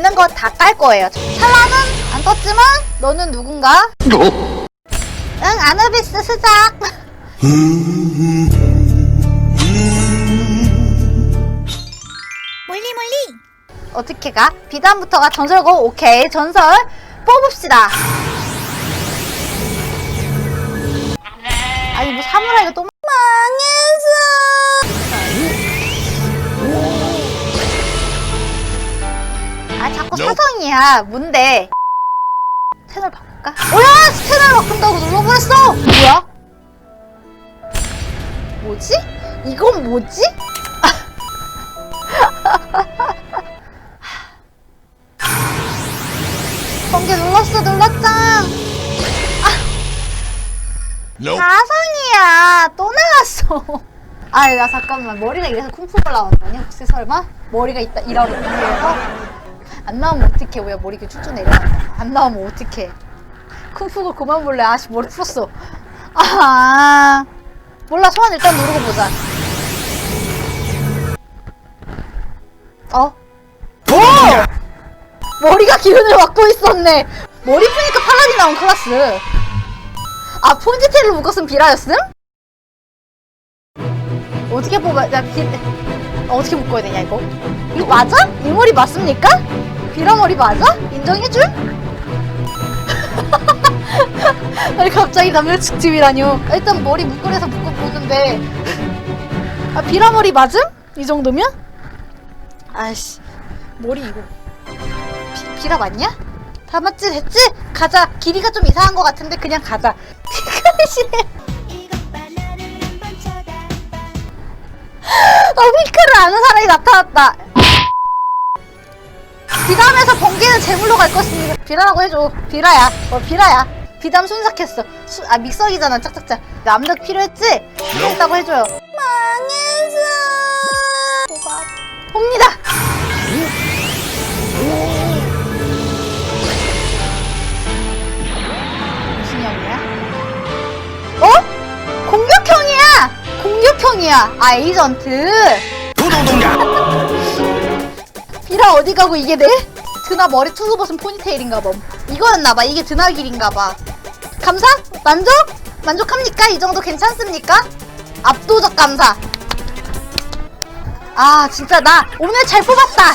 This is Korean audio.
있는 거 다 깔 거예요. 찰나는 안 떴지만 너는 누군가? 응, 아누비스 수작. 멀리 멀리 어떻게 가? 비단부터가 전설고 오케이 전설 뽑읍시다. 아니 뭐 사무라이가 또 아 자꾸 사성이야. 뭔데? 채널 바꿀까? 뭐야? 채널 바꾼다고 눌러버렸어. 뭐야? 뭐지? 이건 뭐지? 번개 눌렀어 눌렀짱 가성이야 또 나갔어 아나 잠깐만 머리가 이래서 거 아니야 혹시 설마? 머리가 있다 이러고 이래서 안 나오면 어떡해 왜 머리가 쭉쭉 내려간다 안 나오면 어떡해 쿵푸가 그만 볼래 아씨 머리 풀었어 아 몰라 소환 일단 누르고 보자 어? 오! 머리가 기운을 맡고 있었네. 머리 푸니까 팔라딘 나온 클라스. 아, 폰지테를 묶었으면 비라였음? 어떻게 뽑아, 야, 비, 어떻게 묶어야 되냐, 이거? 이거 맞아? 이 머리 맞습니까? 비라 머리 맞아? 인정해줄? 아니, 갑자기 남녀측집이라뇨. 일단 머리 묶으래서 묶어보는데. 아, 비라 머리 맞음? 이 정도면? 아이씨, 머리 이거. 비, 비라 맞냐? 다 맞지 됐지? 가자 길이가 좀 이상한 것 같은데 그냥 가자 쳐다봐 어 피크를 아는 사람이 나타났다 비담에서 번개는 제물로 갈 것입니다 비라라고 해줘 비라야 어 비라야 비담 순삭했어 수, 아 믹서기잖아 짝짝짝 남력 필요했지? 필요했다고 해줘요 망했어 호박 봅니다 무슨 형이야? 어? 공격형이야! 공격형이야! 아, 에이전트! 비라 어디 가고 이게 돼? 드나 머리 투수 벗은 포니테일인가 봄. 이거였나 봐. 이게 드나 길인가 봐. 감사? 만족? 만족합니까? 이 정도 괜찮습니까? 압도적 감사. 아, 진짜 나 오늘 잘 뽑았다!